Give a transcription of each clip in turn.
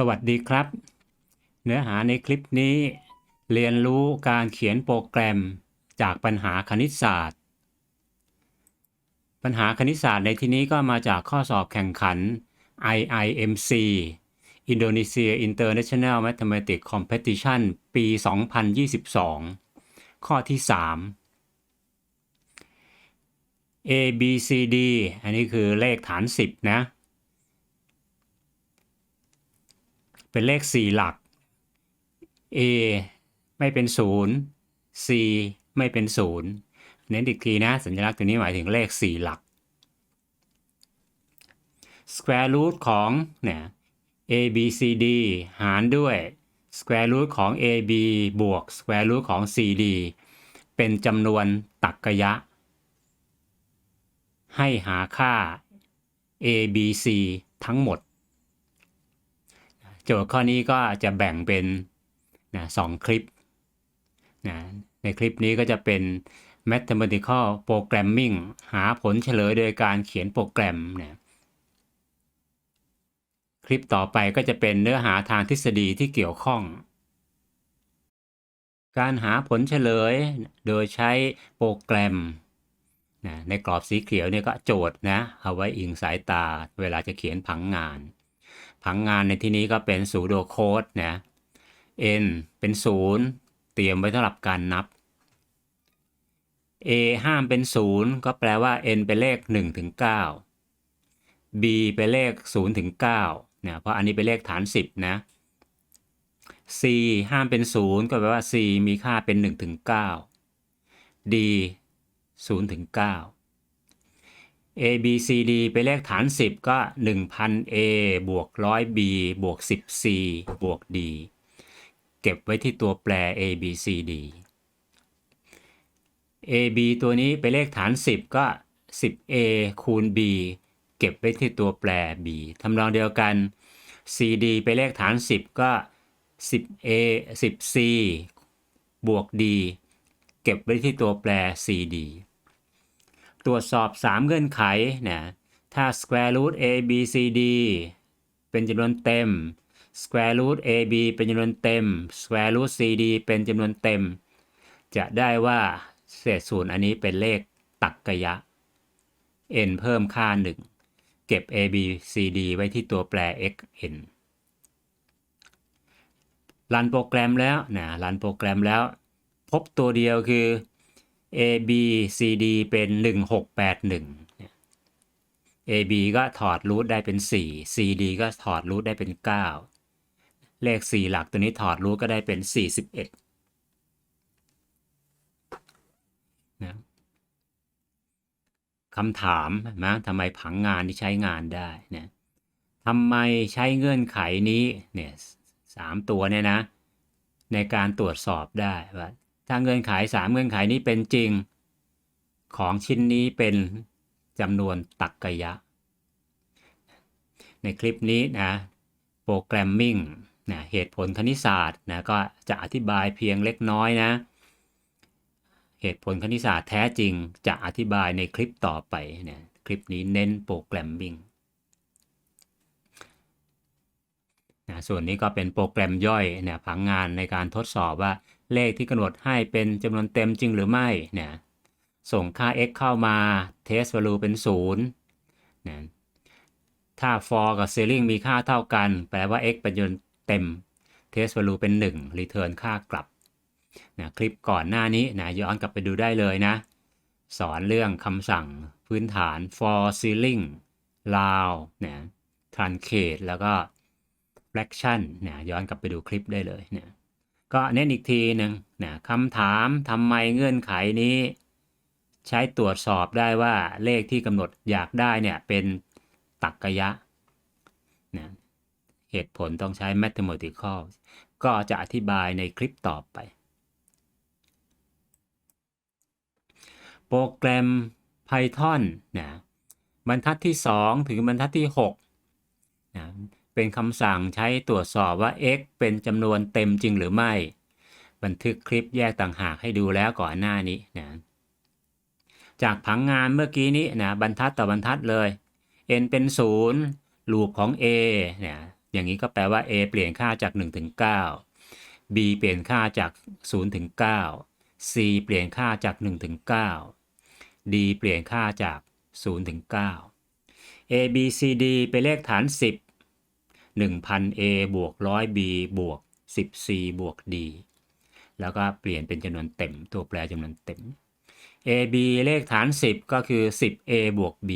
สวัสดีครับ เนื้อหาในคลิปนี้ เรียนรู้การเขียนโปรแกรมจากปัญหาคณิตศาสตร์ ปัญหาคณิตศาสตร์ในที่นี้ก็มาจากข้อสอบแข่งขัน IIMC Indonesia International Mathematics Competition ปี 2022 ข้อที่ 3 A B C D อันนี้คือเลขฐาน 10 นะ เป็นเลข 4 หลัก A ไม่เป็น 0 C ไม่เป็น 0 เน้นอีกทีนะ สัญลักษณ์ตัวนี้หมายถึงเลข 4 หลัก square root ของเนี่ย A B C D หารด้วย square root ของ A B บวก square root ของ C D เป็นจำนวนตรรกยะ ให้หาค่า A B C ทั้งหมด โจทย์ข้อนี้ก็จะแบ่งเป็นนะสองคลิปนะในคลิปนี้ก็จะเป็น mathematical programming หาผลเฉลยโดยการเขียนโปรแกรมนะคลิปต่อไปก็จะเป็นเนื้อหาทางทฤษฎีที่เกี่ยวข้อง การหาผลเฉลยโดยใช้โปรแกรมนะในกรอบสีเขียวเนี่ยก็โจทย์นะเอาไว้อิงสายตาเวลาจะเขียนผังงาน ผังงานในที่นี้ก็เป็นสูโดโค้ดนะ n เป็นศูนย์เตรียมไว้สำหรับการนับ a ห้ามเป็นศูนย์ก็แปลว่า n เป็นเลข1ถึง9 b เป็นเลข0ถึง9เนี่ยเพราะอันนี้เป็นเลขฐาน 10 นะ c ห้ามเป็น 0 ก็แปลว่า c มีค่าเป็น1ถึง9 d 0ถึง9 a b c d เป็นเลขฐาน 10 ก็ 1000 a บวก 100 b บวก 10 c บวก d เก็บไว้ที่ตัวแปร a b c d a b ตัวนี้เป็นเลขฐาน 10 ก็ 10a คูณ b เก็บไว้ที่ตัวแปร b ทำนองเดียวกัน cd เป็นเลขฐาน 10 ก็ 10a 10c บวก d เก็บไว้ที่ตัวแปร cd ตรวจสอบ 3 เงื่อนไขนะถ้า square root a b c d เป็นจำนวนเต็ม square root a b เป็นจำนวนเต็ม square root c d เป็นจำนวนเต็ม จะได้ว่าเศษส่วนอันนี้เป็นเลขตักกะยะ n เพิ่มค่า 1 เก็บ a b c d ไว้ที่ตัวแปร x n รันโปรแกรมแล้วนะรันโปรแกรมแล้ว พบตัวเดียวคือ a b c d เป็น 1681 a b ก็ถอดรูทได้เป็น 4 c d ก็ถอดรูทได้เป็น 9 เลข 4 หลักตัวนี้ถอดรูทก็ได้เป็น 41นะคำถามนะทำไมผังงานที่ใช้งานได้นะทำไมใช้เงื่อนไขนี้เนี่ยสามตัวเนี่ยนะ ในการตรวจสอบได้ว่า ถ้าเงื่อนไขสามเงื่อนไขนี้เป็นจริง ของชิ้นนี้เป็นจำนวนตักกยะ ในคลิปนี้นะโปรแกรมมิ่งนะเหตุผลคณิตศาสตร์นะก็จะอธิบายเพียงเล็กน้อยนะ เหตุผลคณิตศาสตร์แท้จริงจะอธิบายในคลิปต่อไปเนี่ยคลิปนี้เน้นโปรแกรมมิ่งนะส่วนนี้ก็เป็นโปรแกรมย่อยเนี่ยผังงานในการทดสอบว่า เลขที่กำหนดให้เป็นจำนวนเต็มจริงหรือไม่เนี่ยส่งค่า x เข้ามา test value เป็น0นะถ้า for กับ ceiling มีค่าเท่ากัน แปลว่า x เป็นจำนวนเต็ม test value เป็น 1 return ค่ากลับนะคลิปก่อนหน้านี้นะย้อนกลับไปดูได้เลยนะ สอนเรื่องคำสั่งพื้นฐาน for ceiling round นะ truncate แล้วก็ fraction นะย้อนกลับไปดูคลิปได้เลยเนี่ย ก็เน้นอีกทีหนึ่งนะคำถามทำไมเงื่อนไขนี้ ใช้ตรวจสอบได้ว่าเลขที่กำหนดอยากได้เนี่ยเป็นตักกะยะนะเหตุผลต้องใช้ mathematical ก็จะอธิบายในคลิปต่อไป โปรแกรม Python นะบรรทัดที่ 2 ถึงบรรทัดที่6นะ เป็นคำสั่งใช้ตรวจสอบว่า x เป็นจำนวนเต็มจริงหรือไม่ บันทึกคลิปแยกต่างหากให้ดูแล้วก่อนหน้านี้นะจากผังงานเมื่อกี้นี้นะบรรทัดต่อบรรทัดเลย n เป็น 0 ลูปของ a เนี่ยอย่างนี้ก็แปลว่า A เปลี่ยนค่าจาก1ถึง9 B เปลี่ยนค่าจาก0ถึง9 C เปลี่ยนค่าจาก1ถึง9 D เปลี่ยนค่าจาก0ถึง9 A B C D เป็นเลขฐาน 10 1,000 A บวก 100 B บวก 10 C บวก D แล้วก็เปลี่ยนเป็นจำนวนเต็ม ตัวแปรจำนวนเต็ม A B เลขฐาน 10 ก็คือ 10 A บวก B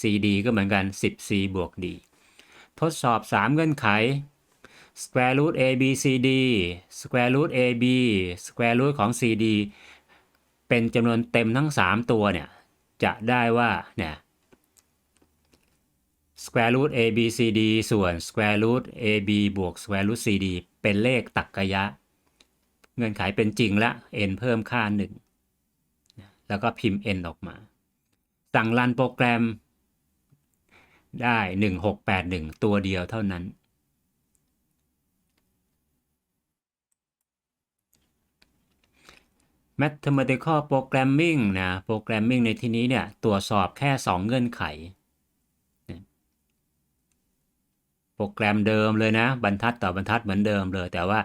C D ก็เหมือนกัน 10 C บวก D ทดสอบ 3 เงื่อนไข square root a b c d square root a b square root ของ c d เป็นจำนวนเต็มทั้ง 3 ตัวเนี่ย จะได้ว่าเนี่ย square root a b c d ส่วน square root a b บวก square root c d เป็นเลขตรรกะยะ เงื่อนไขเป็นจริงละ n เพิ่มค่า 1 แล้วก็พิมพ์ n ออกมา สั่งรันโปรแกรมได้ 1681 ตัวเดียวเท่านั้น Mathematical Programming นะ Programming ในที่นี้เนี่ย ตรวจสอบแค่ 2 เงื่อนไข โปรแกรมเดิมเลยนะ บรรทัดต่อบรรทัดเหมือนเดิมเลย แต่ว่า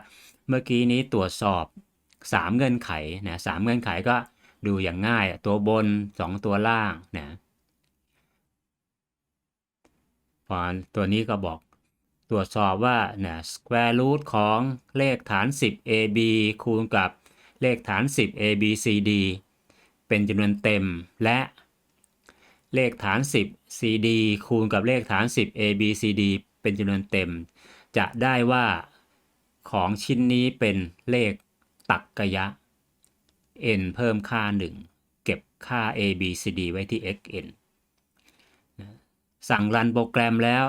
เมื่อกี้นี้ตรวจสอบ 3 เงื่อนไขนะสเงื่อนไขก็ดูอย่างง่ายตัวบน 2 ตัวล่างนะพอตัวนี้ก็บอกตรวจสอบว่านะ square root ของเลขฐาน 10 ab คูณกับเลขฐาน 10 abcd เป็นจำนวนเต็มและ เลขฐาน 10 cd คูณกับเลขฐาน 10 abcd เป็นจำนวนเต็ม จะได้ว่าของชิ้นนี้เป็นเลขตักกะยะ n เพิ่มค่า 1 เก็บค่า abcd ไว้ที่ xn สั่งรันโปรแกรมแล้ว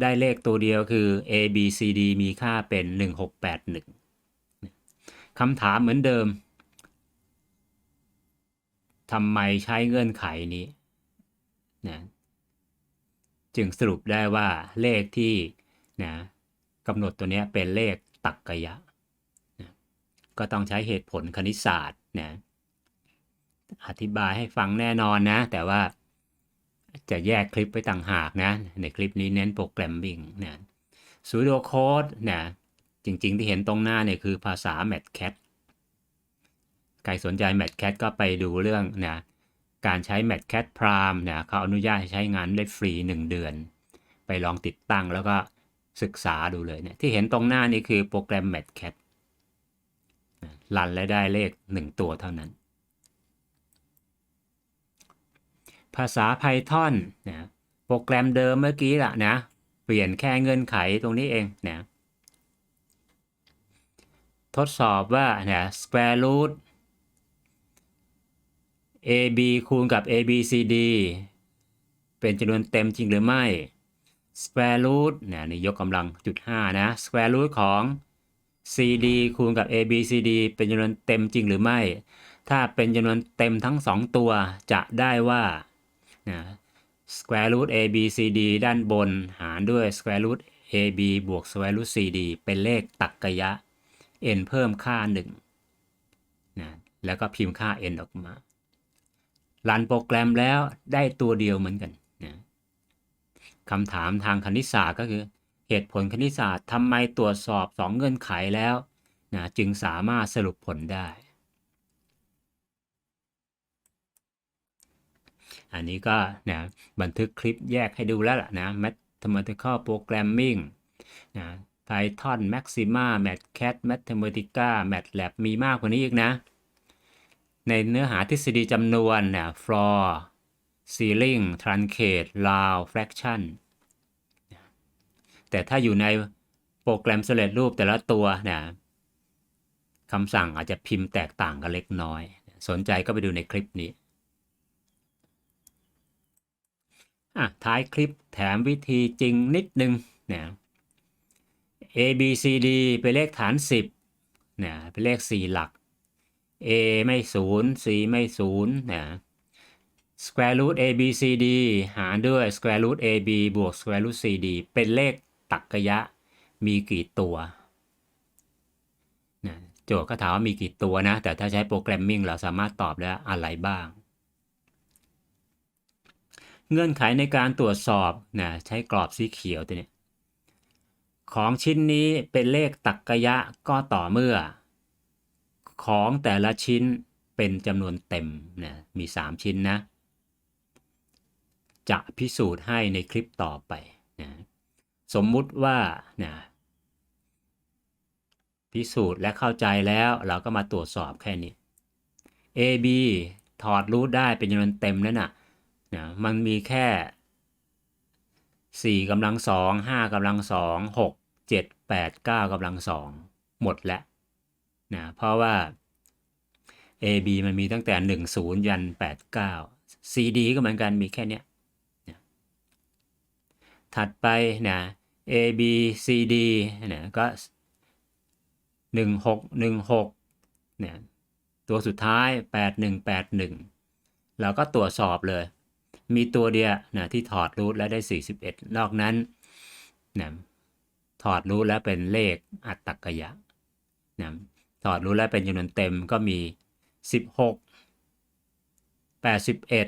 ได้เลขตัวเดียวคือ a b c d มีค่าเป็น 1681คำถามเหมือนเดิมทำไมใช้เงื่อนไขนี้นะ จึงสรุปได้ว่าเลขที่นะกำหนดตัวนี้เป็นเลขตักกะยะนะก็ต้องใช้เหตุผลคณิตศาสตร์นะอธิบายให้ฟังแน่นอนนะ แต่ว่าจะแยกคลิปไว้ต่างหากนะ ในคลิปนี้เน้นโปรแกรมวิ่งนะซูโดโค้ดนะจริงๆที่เห็นตรงหน้าเนี่ยคือภาษา MATCAT ใครสนใจ MATCAT ก็ไปดูเรื่องนะ การใช้ MATCAT Prime นะเขาอนุญาตให้ใช้งานได้ฟรี 1 เดือน ไปลองติดตั้งแล้วก็ศึกษาดูเลยเนี่ยที่เห็นตรงหน้านี่คือโปรแกรม MATCAT รันและได้เลข 1 ตัวเท่านั้น ภาษา Python นะโปรแกรมเดิมเมื่อกี้ละนะ เปลี่ยนแค่เงื่อนไขตรงนี้เองนะทดสอบว่าเนี่ย square root ab คูณกับ abcd เป็นจำนวนเต็มจริงหรือไม่ square root เนี่ยนี่ยกกำลังจุด5นะ square root ของ cd คูณกับ abcd เป็นจำนวนเต็มจริงหรือไม่ ถ้าเป็นจำนวนเต็มทั้ง 2 ตัวจะได้ว่า square root a b c d ด้านบนหารด้วย square root a b บวก square root c d เป็นเลขตักกยะ n เพิ่มค่า1นะแล้วก็พิมพ์ค่า n ออกมา รันโปรแกรมแล้วได้ตัวเดียวเหมือนกันนะคำถามทางคณิตศาสตร์ก็คือ เหตุผลคณิตศาสตร์ทำไมตรวจสอบ 2 เงื่อนไขแล้วนะจึงสามารถสรุปผลได้ อันนี้ก็นะบันทึกคลิปแยกให้ดูแล้วล่ะนะ Mathematical Programming นะ Python Maxima MathCAD Mathematica MATLAB มีมากกว่านี้อีกนะ ในเนื้อหาทฤษฎีจำนวนเนะ floor ceiling truncate round fraction แต่ถ้าอยู่ในโปรแกรมสเร็จรูปแต่ละตัวเนะคำสั่งอาจจะพิมพ์แตกต่างกันเล็กน้อย สนใจก็ไปดูในคลิปนี้อะท้ายคลิปแถมวิธีจริงนิดนึงเนะ A B C D เป็นเลขฐาน 10นะเป็นเลข 4 หลัก A ไม่0 C ไม่0นะ square root A B C D หารด้วย square root A B บวก square root C D เป็นเลขตักกะยะมีกี่ตัวนะโจทย์ก็ถามว่ามีกี่ตัวนะ แต่ถ้าใช้โปรแกรมมิ่งเราสามารถตอบได้อะไรบ้าง เงื่อนไขในการตรวจสอบนะใช้กรอบสีเขียวตัวนี้ ของชิ้นนี้เป็นเลขตรรกยะก็ต่อเมื่อ ของแต่ละชิ้นเป็นจำนวนเต็มนะมี 3 ชิ้นนะ จะพิสูจน์ให้ในคลิปต่อไปนะสมมุติว่านะพิสูจน์และเข้าใจแล้วเราก็มาตรวจสอบแค่นี้ a b ถอดรูทได้เป็นจำนวนเต็มนั่นน่ะนะมันมีแค่ 4กำลังสอง5กำลังสอง6 7 8 9กำลังสองหมดแล้ว นะเพราะว่า A B มันมีตั้งแต่ 1 0 ยัน 8 9 C D ก็เหมือนกันมีแค่เนี้ยนะถัดไปนะ A B C D นะก็ 1 6 1 6เนี่ยตัวสุดท้าย 8 1 8 1 เราก็ตรวจสอบเลย มีตัวเดียวนะที่ถอดรูทแล้วได้ 41 นอกนั้นนะถอดรูทแล้วเป็นเลขอัตตกยะนะ อดรูทแล้วเป็นจำนวนเต็มก็มี 16 81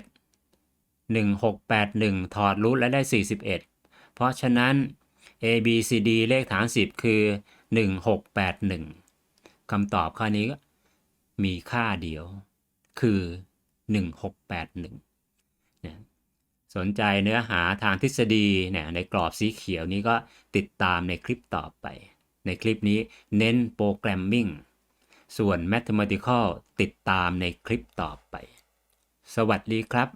1681 ถอดรูทแล้วได้ 41 เพราะฉะนั้น A B C D เลขฐาน 10 คือ 1681 คำตอบข้อนี้ก็มีค่าเดียวคือ 1681นะสนใจเนื้อหาทางทฤษฎีเนี่ยในกรอบสีเขียวนี้ก็ติดตามในคลิปต่อไป ในคลิปนี้เน้นโปรแกรมมิ่ง ส่วน Mathematical ติดตามในคลิปต่อไป สวัสดีครับ